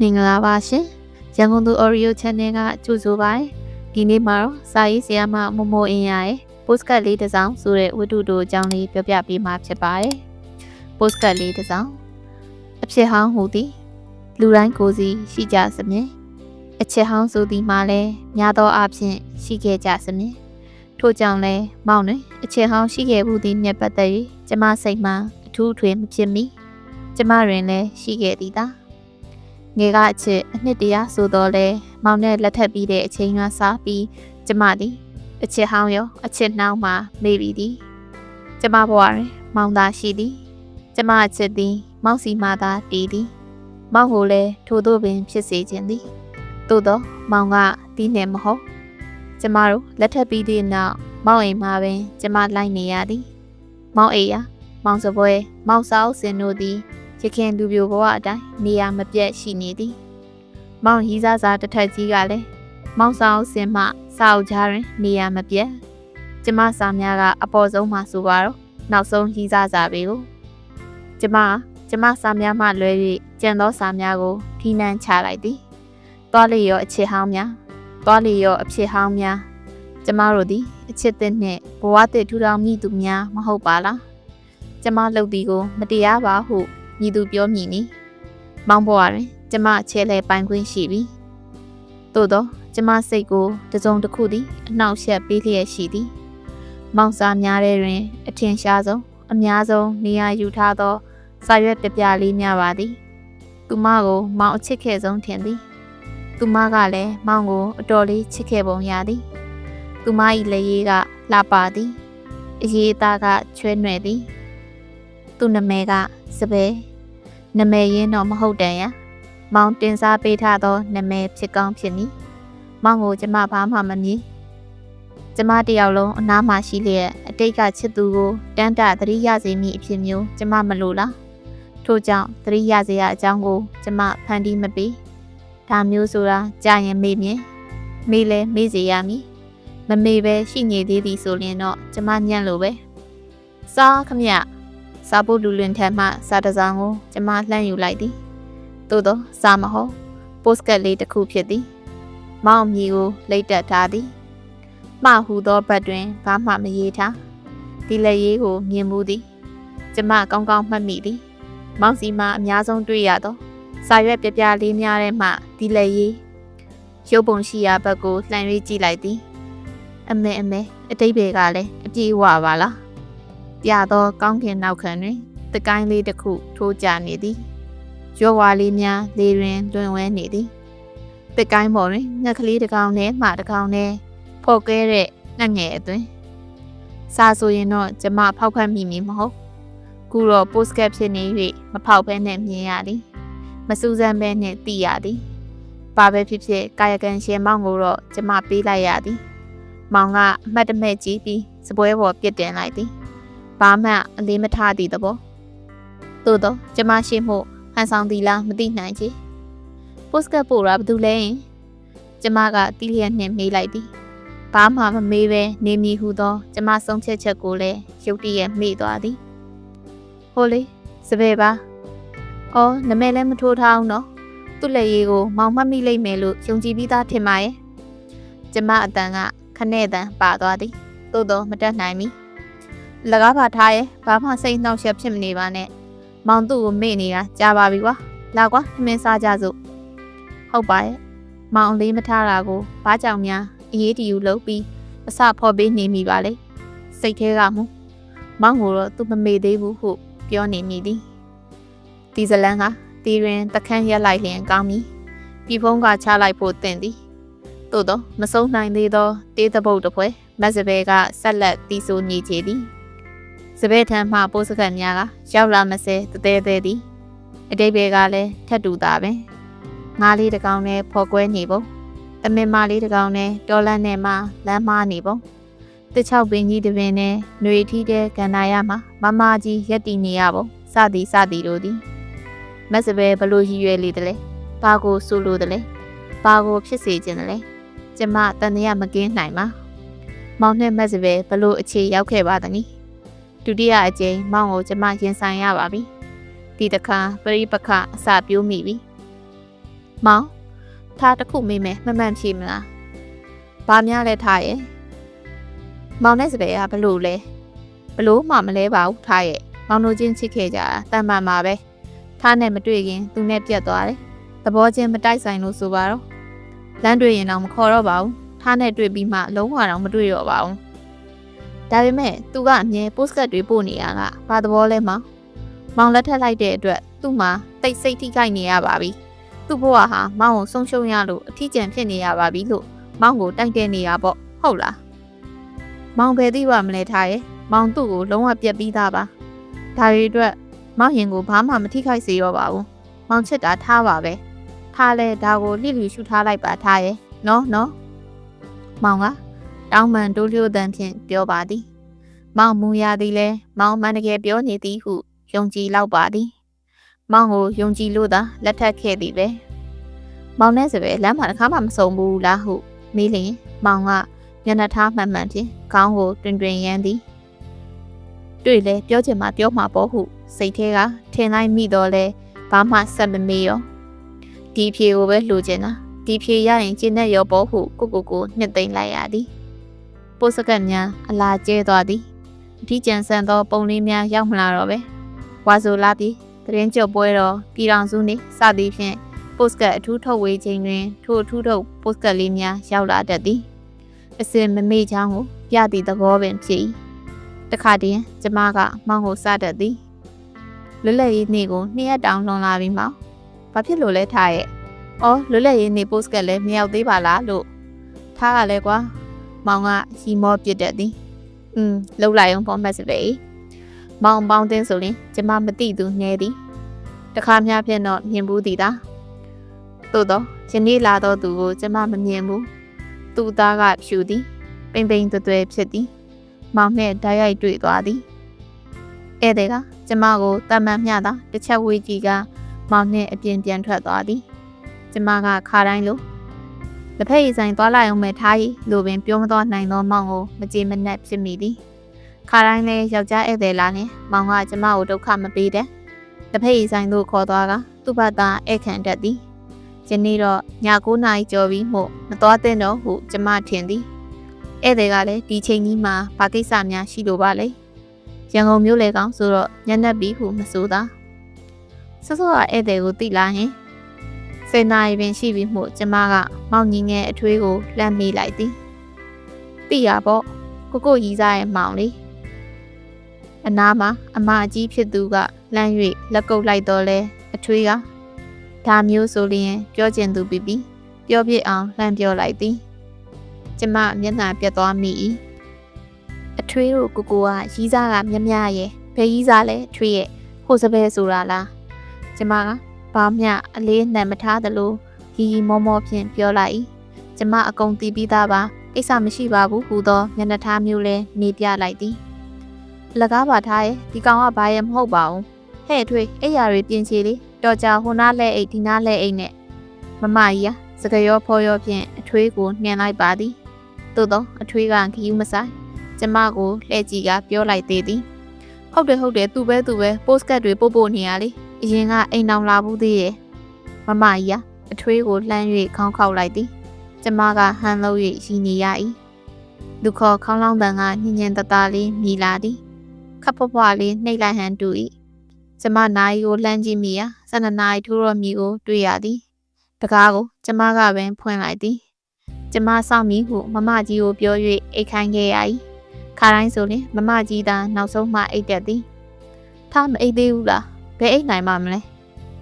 မင်္ဂလာပါရှင်ရန်ကုန်သူ Oreo Channel ကကြိုဆိုပါရဒီနေ့မှာတော့စာရေးဆရာမမမိုအင်းရရဲ့ postcard လေးတစ်စောင်းဆိုတဲ့ဝတ္ထုတို့အကြောင်းလေးပြောပြပေးမှာဖြစ်ပါတယ် postcard လေးတစ်စောင်းအဖြစ်ဟောင်းဟူသည်လူတိုင်းကိုယ်စီရှိကြစမြင်အချက်ဟောင်းဆိုသည်မှာလည်းများသောအားဖြင့်ရှိခဲ့ကြစမြင်ထို့ကြောင့်လဲမောင်တွင်အချက်ဟောင်းရှိခဲ့မှုသည်မြတ်ပတ်သက်၍ကျမစိတ်မှာအထူးအထွေမဖြစ်မီကျမတွင်လည်းရှိခဲ့သည်သာ ငယ်ကအချစ်အနှစ်တရာဆိုတော့လဲမောင်နဲ့လက်ထပ်ပြီးတဲ့အချိန်ကစားပြီးကျမသည်အချစ်ဟောင်းရောအချစ်နှောင်းမှမေ့ပြီးသည်ကျမဘဝတွင်မောင်သာရှိသည်ကျမအချစ်သည် မောင်စီမှသာတည်သည်မောင်ကိုလည်းထို့သို့ပင်ဖြစ်စေခြင်းသည်သို့သောမောင်ကတီးနေမဟုတ်ကျမတို့လက်ထပ်ပြီးသည့်နောက်မောင်အိမ်မှာပင် ကျမလိုက်နေရသည် မောင်အိမ်ယာမောင်စပွဲမောင်ဆောက်စင်တို့သည် ရခင်လူပြိုဘဝအတိုင်းနေရာမပြတ်ရှိနေသည်မောင်ရီးစားစားတစ်ထက်ကြီးကလည်းမောင်ဆောင်စင်မှစာအုပ်ကြားတွင်နေရာမပြတ်ကျမစာများကအပေါ်ဆုံးမှဆိုပါတော့နောက်ဆုံးရီးစားစားပေကိုကျမကျမစာများမှလွဲ၍ကျန်သောစာများကိုထိနှန်းချလိုက်သည်သွားလေရောအချစ်ဟောင်းများသွားလေရောအဖြစ်ဟောင်းများကျမတို့သည်အချစ်သစ်နှင့်ဘဝသစ်ထူထောင်မိသူများမဟုတ်ပါလားကျမလှုပ်သည်ကို မတရားပါဟု ညီသူပြောမည်နီမောင်ဘဝတွင်ကျမချဲလဲပိုင်ခွင့်ရှိပြီ။သို့သောကျမစိတ်ကိုတစုံတစ်ခုသည်အနှောက်အယှက်ပေးလျက်ရှိသည်။မောင်စာများတဲ့တွင် အထင်ရှားဆုံးအများဆုံးနေရာယူထားသောစာရွက်ပြပြလေးများပါသည်။သူမကိုမောင်အချစ်ခဲ့ဆုံးထင်သည်။သူမကလည်းမောင်ကိုအတော်လေးချစ်ခဲ့ပုံရသည်။သူမ၏လက်ရည်ကလှပါသည်။အရေးအသားကချွဲနွယ်သည်။သူ့နာမည်ကစပယ် နာမည်ရင်းတော့မဟုတ်တန်ရမောင်တင်စားပေးထားသောနာမည်ဖြစ်ကောင်းဖြစ်မည်မောင်ကိုကျမဘာမှမမြင်ကျမတယောက်လုံးအနားမှာရှိလျက်အတိတ်ကချစ်သူကိုတန်းတသတိရစေမိအဖြစ်မျိုးကျမမလိုလားထို့ကြောင့်သတိရစေရအကြောင်းကို ကျမဖန်တီးမပေးဒါမျိုးဆိုတာကြာရင်မေ့မြင်မေ့လဲမေ့စေရမည်မမေ့ပဲရှိနေသေးသည်ဆိုရင်တော့ကျမညံ့လို့ပဲစားခမရ စားဖို့လူလွင်ထက်မှစားတစ်စောင်းကိုကျမလှမ်းယူလိုက်သည်သို့သောစားမဟုတ်ပို့စကတ်လေးတစ်ခုဖြစ်သည်မောင်မြီကိုလိတ်တက်ထားသည်မှဟူသောဘက်တွင်ဘာမှမရေးထားဒီလက်ရေးကိုမြင်မှုသည် ကျမကောင်းကောင်းမှတ်မိသည် မောင်စီမအများဆုံးတွေ့ရသောစာရွက်ပြပြလေးများထဲမှဒီလက်ရေးရုပ်ပုံရှိရာဘက်ကိုလှမ်း၍ကြည့်လိုက်သည် အမေအမေအတိတ်ဘေကလည်းအပြေးဝပါလား ပြသောကောင်းကင်နောက်ခံတွင်တကိုင်းလေးတစ်ခုထိုးကျနေသည်ရောဝါလေးများလေတွင်လွင်ဝဲနေသည်တကိုင်းပေါ်တွင်ငှက်ကလေးတစ်ကောင်နဲ့မှတစ်ကောင်နဲ့ဖော်ကဲတဲ့ငှက်ငယ်အတွင်စာဆိုရင်တော့ကျမဖောက်ဖက်မိမည်မဟုတ်ခုတော့ postcard ဖြစ်နေ၍မဖောက်ဘဲနဲ့မြင်ရသည်မစူးစမ်းဘဲနဲ့သိရသည်ဘာပဲဖြစ်ဖြစ်ကာယကံရှင်မောင်ကိုတော့ကျမပေးလိုက်ရသည်မောင်ကအမှတ်တမဲ့ကြည့်ပြီးစပွဲပေါ်ပြစ်တင်လိုက်သည် ဘာမှအလေးမထားသည့်သဘောသို့တော့ကျမရှိမှုဟန်ဆောင်သည်လားမသိနိုင်ချေပို့စကတ်ပို့တာဘာလို့လဲကျမကတီးလျက်နှင့်မေးလိုက်သည်ဘာမှမမေးပဲနေမည်ဟုသော ကျမဆုံးဖြတ်ချက်ကိုလည်းရုတ်တရက်မေ့သွားသည်ဟိုလေစပယ်ပါအော်နမဲလည်းမထိုးထားအောင်နော်သူ့လက်ရည်ကိုမောင်မှတ်မိလိမ့်မယ်လို့ယုံကြည်ပြီးသားထင်ပါရဲ့ကျမအတန်ကခနဲ့တန်ပါသွားသည်သို့တော့မတတ်နိုင်မီ လကားပါထားရဲ့ဘာမှစိတ်နှောက်ယှက်ဖြစ်မနေပါနဲ့မောင်သူ့ကိုမေ့နေတာကြားပါပြီကွာလာကွာထမင်းစားကြစို့ဟုတ်ပါရဲ့မောင်လေးမထားတာကိုဘာကြောင့်များအရေးတယူလုပ်ပြီးအစဖော်ပေးနေမိပါလေစိတ်ထဲကမူမောင်ကိုတော့သူမမေ့သေးဘူးဟုပြောနေမိသည်ဒီဇလန်ကတီရင်တခန်းရက်လိုက်လျင်ကောင်းပြီပြီဖုံးကချလိုက်ဖို့တင်သည်သို့တော့မဆုံးနိုင်သေးသောတေးသပုတ်တစ်ဖွဲမက်စပယ်ကဆက်လက်တီးဆိုညည်ချေသည် စပယ်ထံမှပိုးစကတ်များကရောက်လာမစဲတသေးသေးသည်အတိတ်ဘယ်ကလည်းထက်တူတာပင်ငါးလေးတစ်ကောင်နဲ့ဖော်ကွဲနေပုံအမေမလေးတစ်ကောင်နဲ့တော်လန့်နဲ့မှလမ်းမားနေပုံတချောက်ပင်ကြီးတစ်ပင်နဲ့ຫນွေထီးတဲ့ကန္နာရမှာမမကြီးရက်တည်နေရပုံစသည်စသည်တို့သည်မက်စပယ်ဘလို့ရည်ရွယ်လေတလဲဘာကိုဆိုလိုတလဲဘာကိုဖြစ်စေခြင်းတလဲကျမတန်တရားမကင်းနိုင်ပါမောင်နဲ့မက်စပယ်ဘလို့အခြေရောက်ခဲ့ပါသနည်း ဒုတိယအကြိမ်မောင်ကိုကျမရင်ဆိုင်ရပါပြီဒီတခါပရိပခအစပြိုးမိပြီမောင်ထားတစ်ခုမေးမယ်မမှန်ဖြေမလားဘာများလဲထားရဲ့မောင်နဲ့စပယ်ကဘလို့လဲဘလို့မှမလဲပါဘူးထားရဲ့မောင်တို့ချင်းချစ်ခဲ့ကြတာတန်ပန်ပါပဲထားနဲ့မတွေ့ခင်သူနဲ့ပြတ်သွားတယ်သဘောချင်းမတိုက်ဆိုင်လို့ဆိုပါတော့လမ်းတွေ့ရင်တော့မခေါ်တော့ပါဘူးထားနဲ့တွေ့ပြီးမှလုံးဝတော့မတွေ့တော့ပါဘူး ဒါပေမဲ့သူကအမြဲ postcard တွေပို့နေရတာကဘာသဘောလဲမောင်မောင်လက်ထက်လိုက်တဲ့အတွက်သူ့မှာတိတ်ဆိတ်ထိခိုက်နေရပါပြီသူ့ဘဝဟာမောင်ကိုဆုံးရှုံးရလို့အထီးကျန်ဖြစ်နေရပါပြီလို့မောင်ကိုတိုက်တဲ့နေရပေါ့ဟုတ်လားမောင်ပဲသိပါမလဲထားရဲ့မောင်သူ့ကိုလုံးဝပြက်ပြီးသားပါဒါတွေအတွက်မောင်ရင်ကိုဘာမှမထိခိုက်စေတော့ပါဘူးမောင်ချစ်တာထားပါပဲထားလဲဒါကိုလှိလူရှုထားလိုက်ပါထားရဲ့နော်နော်မောင်က တောင်းပန်တိုးလျို့တန်ဖြင့်ပြောပါသည်မောင်မူရသည်လဲမောင်မန်တကယ်ပြောနေသည်ဟုယုံကြည်လောက်ပါသည်မောင်ကိုယုံကြည်လို့သာလက်ထပ်ခဲ့သည်ပဲမောင်နဲ့စပယ်လမ်းမှာတစ်ခါမှမစုံဘူးလားဟုမေးလျင်မောင်ကမျက်နှာထားမှန်မှန်ဖြင့်ခေါင်းကိုတွင်တွင်ရမ်းသည်တွေ့လဲပြောချင်မှပြောမှာပေါ့ဟုစိတ်ထဲကထင်လိုက်မိတော့လဲဘာမှဆက်မမေးရောဒီဖြေကိုပဲလှူချင်တာဒီဖြေရရင်ကျင်းတဲ့ရောပေါ့ဟုကိုကိုကိုနှစ်သိမ့်လိုက်ရသည် ပိုးစကတ်များအလာကျဲသွားသည်အထီးကျန်ဆန်သောပုံလေးများရောက်မလာတော့ပဲဝါဆိုလာပြီးသတင်းကြုပ်ပွဲတော်ပြည်တော်စုနှင့်စသည်ဖြင့်ပို့စကတ်အထူးထုတ်ဝေခြင်းတွင်ထိုအထူးထုတ်ပို့စကတ်လေးများရောက်လာတတ်သည်အစင်မမေ့ချောင်းကိုပြသည့်သဘောပင်ဖြစ်၏တခါတည်းကျမကမောင်ကိုစတတ်သည်လွတ်လပ်ရေးနေ့ကိုနှစ်ရက်တောင်လွန်လာပြီးမှဘာဖြစ်လို့လဲထားရဲ့။အော်လွတ်လပ်ရေးနေ့ပို့စကတ်လည်းမရောက်သေးပါလားလို့ထားရလဲကွာ။ မောင်ကရီမောပြစ်တတ်သည်။อืมလှုပ်လိုက်အောင်ပေါ်မှတ်စပေ။မောင်ပေါင်းတင်းဆိုရင်ကျမမသိသူနေသည်။တခါများဖြင့်တော့မြင်ဘူးသည်သာ။သို့တော့ယနေ့လာတော့သူကိုကျမမမြင်ဘူး။သူ့သားကဖြူသည်။ပိန်ပိန်သွဲသွဲဖြစ်သည်။မောင်နဲ့ဓာတ်ရိုက်တွေ့သွားသည်။ဧည့်သည်ကကျမကိုတမန်မျှသာတစ်ချက်ဝေးကြည့်ကမောင်နဲ့အပြင်ပြန်ထွက်သွားသည်ကျမကခါတိုင်းလို လက်ဖက်ရည်ဆိုင်သွားလိုက်အောင်မဲ့ထားရီလိုပင်ပြောမသွားနိုင်သောမောင်ကိုမကြေမနက်ဖြစ်မိသည်ခါတိုင်းလဲယောက်ျားဧည့်သည်လာနေမောင်ကကျမကိုဒုက္ခမပေးတဲ့လက်ဖက်ရည်ဆိုင်သို့ခေါ်သွားကသူ့ဘသာဧခံတတ်သည်ယနေ့တော့ည9နာရီကျော်ပြီးမှမသွားသင့်တော့ဟုကျမထင်သည်ဧည့်သည်ကလည်းဒီချိန်ကြီးမှာဘာကိစ္စများရှိလိုပါလဲရန်ကုန်မြို့လေကောင်ဆိုတော့ညနေပြီးဟုမဆိုသာဆော့ဆော့ကဧည့်သည်ကိုတိလာရင် ဆယ်နာရီပင်ရှိပြီးမှကျမကမောင်ကြီးငယ်အထွေးကိုလှမ်းမိလိုက်သည်သိရပေါ့ကိုကိုရီစားရဲ့မောင်လေးအနားမှာအမအကြီးဖြစ်သူကလှမ်း၍လက်ကုပ်လိုက်တော့လဲအထွေးကဒါမျိုးဆိုလျင်ပြောကျင်သူပြီးပြီးပြောပြအောင်လှမ်းပြောလိုက်သည်ကျမမျက်နှာပြတ်သွားမိ၏အထွေးတို့ကိုကိုကရီးစားကမြမြရဲ့ဘယ်ရီးစားလဲအထွေးရဲ့ဟိုစပယ်ဆိုတာလားကျမက ဘာမျှအလေးနှံမထားသလိုရီရီမောမောဖြင့်ပြောလိုက်၏ကျမအကုန်တီးပြီးသားပါကိစ္စမရှိပါဘူးဟူသောမျက်နှာထားမျိုးလဲနေပြလိုက်သည်အလကားပါထားရဲ့ဒီကောင်ကဘာရဲ့မဟုတ်ပါဘူးဟဲ့ထွေးအိယာတွေပြင်ချီလေတော်ကြဟိုနားလဲအိတ်ဒီနားလဲအိတ်နဲ့မမကြီးဟာစကရောဖောရောဖြင့်အထွေးကိုနှင်လိုက်ပါသည်သို့သောအထွေးကခီးယူမဆိုင်ကျမကိုလှည့်ကြည့်ကပြောလိုက်သေးသည်ဟုတ်တယ်ဟုတ်တယ်သူပဲသူပဲပို့စကတ်တွေပို့ပို့နေရလေ အရင်ကအိမ်တောင်လာဘူးသေးရဲ့မမကြီးကအထွေးကိုလှမ်း၍ခေါင်းခောက်လိုက်သည်ကျမကဟန်လို့၍ရှိနေရ၏လူခေါ်ခေါင်းလောင်းတန်ကညင်ညင်တတလေးမြည်လာသည်ခပ်ဖွားဖွားလေးနှိပ်လိုက်ဟန်တူ၏ကျမနာရီကိုလှမ်းကြည့်မိရာဆန္ဒနာရီထိုးတော်မီကိုတွေ့ရသည်တကားကိုကျမကပင်ဖွင့်လိုက်သည်ကျမစောင့်မိဟုမမကြီးကိုပြော၍အိတ်ခိုင်းခဲ့ရ၏ခါတိုင်းဆိုရင်မမကြီးသာနောက်ဆုံးမှအိတ်တက်သည်ထားမအိတ်သေးဘူးလား ဘယ်အိတ်နိုင်မှမလဲ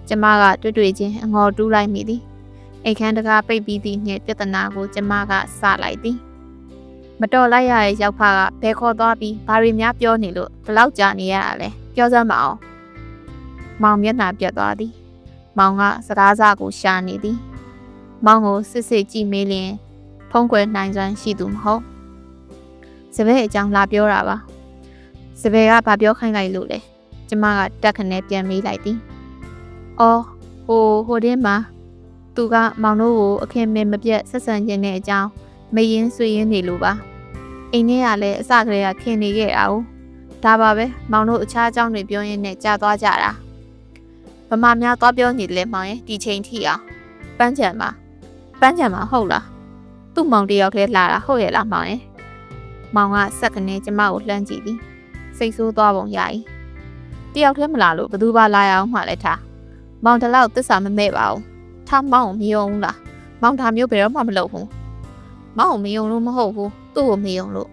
ကျမကတွေ့တွေ့ချင်းအငေါ်တူးလိုက်မိသည်အိတ်ခမ်းတကားပိတ်ပြီးသည့်နှင့်ပြဿနာကိုကျမကစလိုက်သည်မတော်လိုက်ရတဲ့ရောက်ဖကဘဲခေါ်သွားပြီးဘာတွေများပြောနေလို့ဘလောက်ကြာနေရတာလဲပြောစမ်းမအောင်မောင်မျက်နှာပြတ်သွားသည်မောင်ကစကားစကိုရှာနေသည်မောင်ကိုစစ်စစ်ကြည့်မေးလျင်ဖုံးကွယ်နိုင်စွမ်းရှိသူမဟုတ်စပယ်အကြောင်းလာပြောတာပါစပယ်ကဘာပြောခိုင်းလိုက်လို့လဲ ကျမကတက်ခနဲ့ပြန်မေးလိုက်သည်။အော်ဟိုဟိုတင်းမှာသူကမောင်တို့ကိုအခင်းမင်းမပြတ်ဆက်ဆံခြင်းနဲ့အကြောင်းမရင်ဆွေရင်းနေလို့ပါ။အိမ်ထဲကလည်းအစကတည်းကခင်နေခဲ့တာ哦။ဒါပါပဲမောင်တို့အခြားအကြောင်းတွေပြောရင်းနဲ့ကြာသွားကြတာ။ဗမာများသွားပြောနေတယ်မောင်ရဲ့ဒီချိန်ထိအောင်ဘပန်းချံမှာပန်းချံမှာဟုတ်လားသူ့မောင်တယောက်တည်းလာတာဟုတ်ရဲ့လားမောင်ရဲ့မောင်ကစက်ကနေကျမကိုလှမ်းကြည့်သည်စိတ်ဆိုးသွားပုံရ၏ တယောက်တည်းမလာလို့ဘသူပါလာရအောင်မှလည်းထားမောင်တလောက်သစ္စာမမဲ့ပါဘူးထားမောင်ကိုမယုံဘူးလားမောင်ဒါမျိုးဘယ်တော့မှမလုပ်ဘူးမောင်ကိုမယုံလို့မဟုတ်ဘူးသူ့ကိုမယုံလို့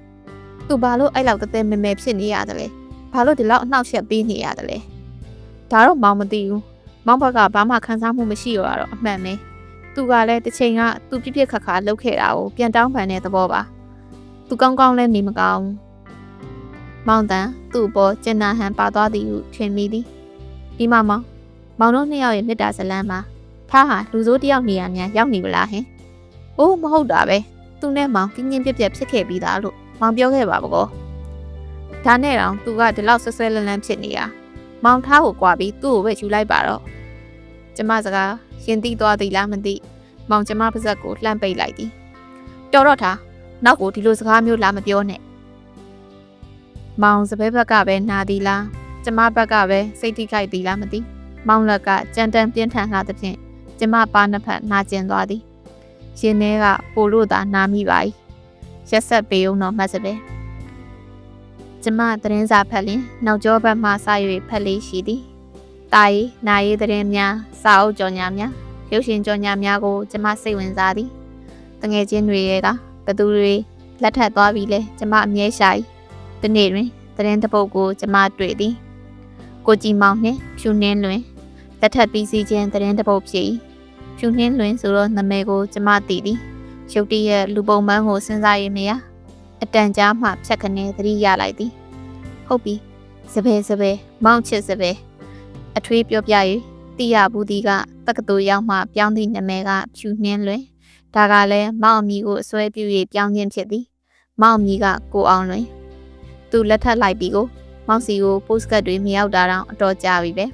သူဘာလို့အဲ့လောက်တသက်မဲမဲဖြစ်နေရတယ်လဲဘာလို့ဒီလောက်အနှောက်အယှက်ပေးနေရတယ်လဲဒါတော့မောင်မသိဘူးမောင်ဘက်ကဘာမှခံစားမှုမရှိရတော့အမှန်ပဲသူကလည်းတစ်ချိန်ကသူပြစ်ပြစ်ခါခါလှုပ်ခဲ့တာကိုပြန်တောင်းပန်တဲ့သဘောပါသူကောင်းကောင်းလည်းနေမကောင်း မောင်တန်သူ့ဘောကျင်နာဟန်ပါသွားသည်ဟုထင်မိသည်ဒီမှာမောင်မောင်တို့နှစ်ယောက်ရဲ့မေတ္တာဇလန်းမှာဖားဟာလူစိုးတယောက်နေရများရောက်နေပလားဟင်အိုးမဟုတ်တာပဲသူနဲ့မောင်ကင်းကင်းပြက်ပြက်ဖြစ်ခဲ့ပြီးသားလို့မောင်ပြောခဲ့ပါဘောဒါနဲ့တော့သူကဒီလောက်ဆွဆွဲလန်းလန်းဖြစ်နေတာမောင်ထားကိုကြွားပြီးသူ့ကိုပဲယူလိုက်ပါတော့ကျမစကားရင်သိသွားသည်လားမသိမောင်ကျမပါဇက်ကိုလှမ်းပိတ်လိုက်သည်တော်တော့ထားနောက်ကိုဒီလိုစကားမျိုးလာမပြောနဲ့ မောင်စပယ်ဘက်ကပဲနာသည်လားကျမဘက်ကပဲစိတ်ထိခိုက်သည်လားမသိမောင်လက်ကကြမ်းတမ်းပြင်းထန်လာသဖြင့်ကျမပါနှစ်ဖက်နာကျင်သွားသည်ရင်ထဲကပိုလို့သာနာမိပါ၏ရက်ဆက်ပေုံတော့မှတ်စပဲကျမသတင်းစာဖတ်လင်နောက်ကျောဘက်မှစ၍ဖတ်လေးရှိသည်တာရီနာရီသတင်းများစာအုပ်ကြော်ညာများရုပ်ရှင်ကြော်ညာများကိုကျမစိတ်ဝင်စားသည်တငယ်ချင်းတွေရဲ့ကဘသူတွေလက်ထပ်သွားပြီးလဲကျမအမြဲရှာ၏ ဒီနေ့တွင်သတင်းတစ်ပုဒ်ကိုကျမတွေ့သည်ကိုကြည်မောင်နှင့်ဖြူနှင်းလွင်လက်ထပ်ပြီးစီခြင်းသတင်းတစ်ပုဒ်ဖြစ်၏ဖြူနှင်းလွင်ဆိုတော့နာမည်ကိုကျမသိသည်ရုတ်တရက်လူပုံမှန်ကိုစဉ်းစားရမရအတန်ကြားမှဖြတ်ခနဲသတိရလိုက်သည်ဟုတ်ပြီစပယ်စပယ်မောင်ချစ်စပယ်အထွေးပြောပြ၍တိရဘူးဒီကတက္ကသိုလ်ရောက်မှပြောင်းသည့်နာမည်ကဖြူနှင်းလွင်ဒါကလည်းမောင်အမီကိုအစွဲပြု၍ပြောင်းခြင်းဖြစ်သည်မောင်အမီကကိုအောင်လွင် သူလက်ထပ်လိုက်ပြီးကိုမောင်စီကိုပို့စကတ်တွေမရောက်တာတော့အတော်ကြာပြီပဲ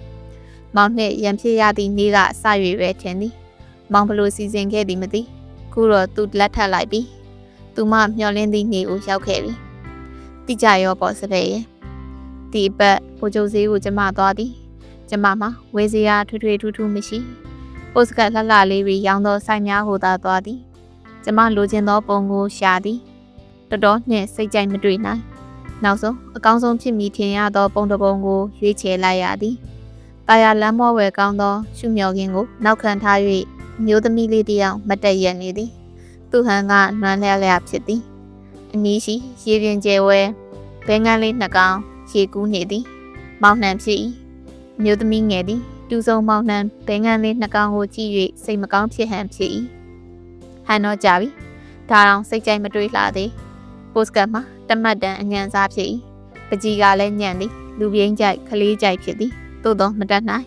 မောင်နှင့်ရံဖြစ်ရသည့်နေ့ကစ၍ပဲထင်သည်မောင်ဘလို့စီစဉ်ခဲ့သည်မသိခုတော့သူလက်ထပ်လိုက်ပြီသူမမျောလင်းသည့်နေ့ကိုရောက်ခဲ့ပြီတိကြရောပေါ်စပယ်ရဲ့ဒီပတ်ပိုကျုပ်စည်းကိုကျမသွားသည်ကျမမှာဝေစရာထွေထွေထူးထူးမရှိပို့စကတ်လှလှလေးတွေရောင်းသောဆိုင်များကိုသာသွားသည်ကျမလိုချင်သောပုံကိုရှာသည်တော်တော်နှင့်စိတ်ကြိုက်မတွေ့နိုင် နောက်ဆုံးအကောင်းဆုံးဖြစ်မိထင်ရသောပုံတစ်ပုံကိုရွေးချယ်လိုက်ရသည်တာယာလမ်းမောဝယ်ကောင်းသောရှုမြော်ခင်းကိုနောက်ခံထား၍မျိုးသမီးလေးတစ်ယောက်မတက်ရနေသည်သူဟန်ကနွမ်းလျက်လျက်ဖြစ်သည်အနီးရှိရေပြင်ကျဲဝဲဘဲငန်းလေးနှစ်ကောင်ရေကူးနေသည်မောင်နှံဖြစ်၏မျိုးသမီးငယ်သည်တူဆုံမောင်နှံဘဲငန်းလေးနှစ်ကောင်ကိုကြည့်၍စိတ်မကောင်းဖြစ်ဟန်ဖြစ်၏ဟန်တော့ကြပြီဒါတောင်စိတ်ကြိုက်မတွေးလှသေး ပို့စကတ်မှာတမတ်တန်အညံစားဖြစ်၏ပကြီးကလည်းညံ့သည်လူပြင်းကြိုက်ကလေးကြိုက်ဖြစ်သည်သို့သောမတတ်နိုင်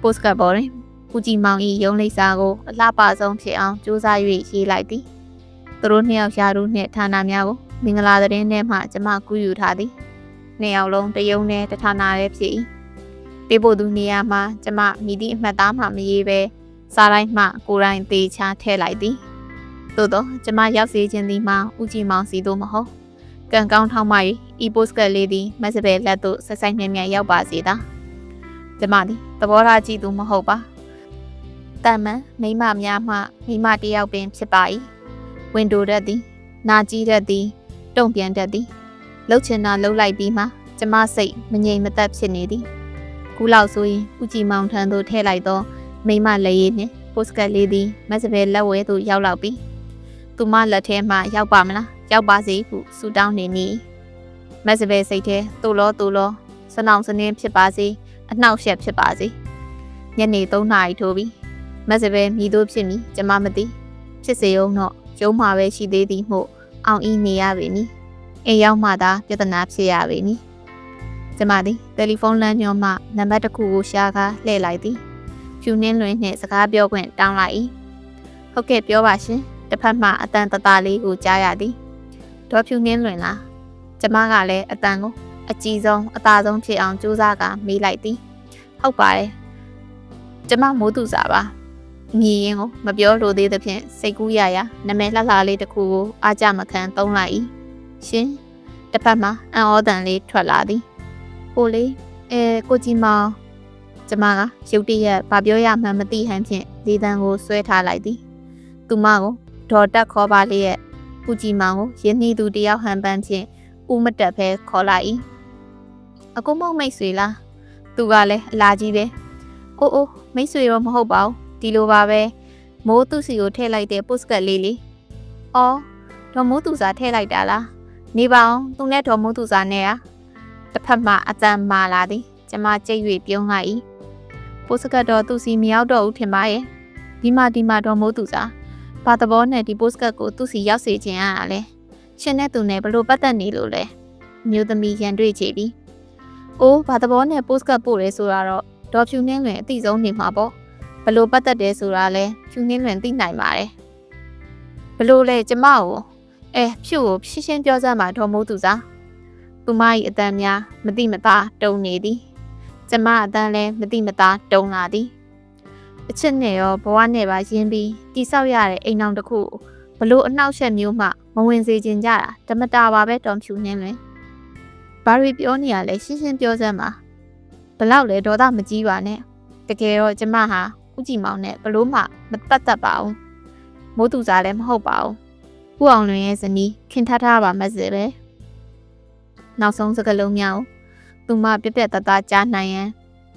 ပို့စကတ်ပေါ်တွင်ဦးကြည်မောင်၏ရုံးလိပ်စာကိုအလှပဆုံးဖြစ်အောင်ကြိုးစား၍ရေးလိုက်သည်သူတို့နှစ်ယောက်ယာတို့နှင့်ဌာနများကိုမင်္ဂလာသတင်းထဲမှကျမကူးယူထားသည်နှစ်ယောက်လုံးတယုံနဲ့တဌာနလည်းဖြစ်၏ပေးပို့သူနေရာမှာကျမမိသည့်အမှတ်သားမှမရေးပဲစားတိုင်းမှကိုယ်တိုင်သေးချထည့်လိုက်သည် သို့သောကျမရောက်စေခြင်းသည်မှာဦးကြည်မောင်စီတို့မဟုတ်ကံကောင်းထောင်းမှ၍ဤပို့စကတ်လေးသည်မက်စပယ်လက်သို့ဆက်ဆိုင်မြမြရောက်ပါစေသာကျမသည်သဘောထားကြည့်သူမဟုတ်ပါတန်မန်မိမများမှမိမတယောက်ပင်ဖြစ်ပါ၏ဝင်တိုတတ်သည်နာကြီးတတ်သည်တုံ့ပြန်တတ်သည်လှုပ်ချင်တာလှုပ်လိုက်ပြီးမှကျမစိတ်မငြိမ်မသက်ဖြစ်နေသည်ကူလောက်ဆိုရင်ဦးကြည်မောင်ထံသို့ထည့်လိုက်သောမိမလက်ရည်နှင့်ပို့စကတ်လေးသည်မက်စပယ်လက်ဝဲသို့ရောက်လောက်ပြီး သူမလက်ထဲမှရောက်ပါမလားရောက်ပါစေဟုဆုတောင်းနေမည်မက်စပယ်စိတ်ထဲတူလောတူလောစနောင်စနင်းဖြစ်ပါစေအနှောက်အယှက်ဖြစ်ပါစေညနေ3နာရီထိုးပြီမက်စပယ်မြည်တို့ဖြစ်မည်ကျမမသိဖြစ်စေအောင်တော့ရုံးမှာပဲရှိသေးသည်မို့အောင်ဤနေရပေမည်အိမ်ရောက်မှသာပြဿနာဖြစ်ရပေမည်ကျမသည်တယ်လီဖုန်းလမ်းညွှန်မှနံပါတ်တစ်ခုကိုရှာကားလှည့်လိုက်သည်ဖြူနှင်းလွင်နှင့်စကားပြောခွင့်တောင်းလိုက်၏ဟုတ်ကဲ့ပြောပါရှင် တစ်ဖက်မှအတန်တတလေးကိုကြားရသည်ဒေါ်ဖြူနှင်းလွင်လားကျမကလည်းအတန်ကိုအကြီးဆုံးအသာဆုံးဖြစ်အောင်ကြိုးစားကမေးလိုက်သည်ဟုတ်ပါတယ်ကျမမိုးသူစာပါမြည်ရင်ကိုမပြောလိုသေးသဖြင့်စိတ်ကူးရရနမဲလှလှလေးတစ်ခုကိုအားကြမခံသုံးလိုက်၏ရှင်တစ်ဖက်မှာအံ့ဩတန်လေးထွက်လာသည်ဟိုလေအဲကိုကြီးမောင်ကျမကရုတ်တရက်ဗာပြောရမှန်းမသိဟန်ဖြင့်လေတံကိုဆွဲထားလိုက်သည်သူမကို ဒေါ်တက်ခေါ်ပါလျက်ပူကြည်မောင်ကိုရင်းနှီးသူတယောက်ဟန်ပန်းဖြင့်ဦးမတက်ဖဲခေါ်လိုက်၏အကူမုံမိတ်ဆွေလားသူကလည်းအလာကြီးပဲအိုးအိုးမိတ်ဆွေရောမဟုတ်ပါဘူးဒီလိုပါပဲမိုးသူစီကိုထည့်လိုက်တဲ့ပုတ်စကတ်လေးလေးအော်ဒေါ်မိုးသူစာထည့်လိုက်တာလားနေပါအောင်သူနဲ့ဒေါ်မိုးသူစာနဲ့อ่ะတစ်ဖက်မှာအတန်မာလာသည်ကျမကြိတ်၍ပြုံးလိုက်၏ပုတ်စကတ်တော့သူစီမရောက်တော့ဘူးထင်ပါရဲ့ဒီမှာဒီမှာဒေါ်မိုးသူစာ ဘာသဘောနဲ့ဒီပို့စကတ်ကိုသူ့စီရောက်စေခြင်းအားလဲရှင်နဲ့သူနဲ့ဘလို့ပတ်သက်နေလို့လဲမျိုးသမီးရန်တွေ့ကြပြီ။အိုးဘာသဘောနဲ့ပို့စကတ်ပို့ရဲဆိုတာတော့ဒေါ်ဖြူနှင်းလွင်အသိဆုံးနေမှာပေါ့။ဘလို့ပတ်သက်တယ်ဆိုတာလဲဖြူနှင်းလွင်သိနိုင်ပါတယ်။ဘလို့လဲကျမကိုအဲဖြူကိုရှင်းရှင်းပြောစမ်းပါဒေါ်မိုးသူစား။သူမ၏အတန်များမတိမသားတုံနေသည်။ကျမအတန်လည်းမတိမသားတုံလာသည်။ အချစ်နဲ့ရောဘဝနဲ့ပါရင်းပြီးတိဆောက်ရတဲ့အိမ်အောင်တစ်ခုကိုဘလို့အနှောက်အယှက်မျိုးမှမဝင်စေချင်ကြတာဓမ္မတာပါပဲတော်ဖြူနှင်းလွင်ဘာတွေပြောနေရလဲရှင်းရှင်းပြောစမ်းပါဘလောက်လဲဒေါသမကြီးပါနဲ့တကယ်တော့ကျမဟာဥကြည်မောင်နဲ့ဘလို့မှမတတ်တတ်ပါဘူးမိုးသူစားလည်းမဟုတ်ပါဘူးဥအောင်လွင်ရဲ့ဇနီးခင်ထထားပါမစပဲနောက်ဆုံးစကလုံးများကိုသူမပြက်ပြက်တသားကြားနိုင်ရန်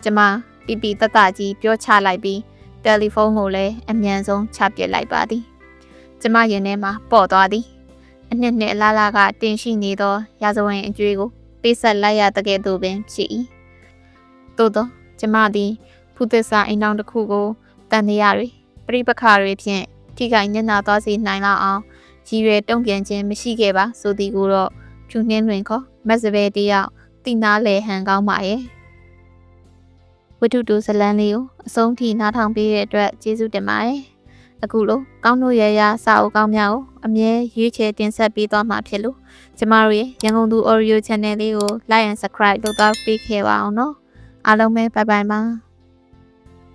ကျမပြပြတတကြီးပြောချလိုက်ပြီး တယ်လီဖုန်းကိုလည်းအမြန်ဆုံးချပစ်လိုက်ပါသည်ကျမရင်ထဲမှာပေါ့သွားသည်အနှစ်နှစ်အလားလားကတင်ရှိနေသော ရာဇဝင်အကျွေးကိုပေးဆက်လိုက်ရတဲ့ကဲ့သို့ပင်ဖြစ်၏သို့သောကျမသည်ဖုသစ္စာအိမ်တော်တစ်ခုကိုတန်တရားတွေပြိပခါတွေဖြင့်ထိခိုက်ညံ့နာသွားစေနိုင်လောက်အောင်ရည်ရွယ်တုံ့ပြန်ခြင်းမရှိခဲ့ပါဆိုသည်ကိုတော့ဖြူနှင်းတွင်ခေါ်မက်စပယ်တယောက်တိနာလေဟန်ကောင်းပါရဲ့ ဝတ္ထုတူဇလန်းလေးကိုအဆုံးထိနားထောင်ပေးတဲ့အတွက်ကျေးဇူးတင်ပါတယ်အခုလိုကောင်းတို့ရရစာအုပ်ကောင်းများကိုအမြဲရွေးချယ်တင်ဆက်ပေးသွားမှာဖြစ်လို့ကျမတို့ရဲ့ရန်ကုန်သူ Audio Channel လေးကို Like and Subscribe လုပ်တော့ပေးခဲ့ပါအောင်နော်အားလုံးပဲ bye bye ပါ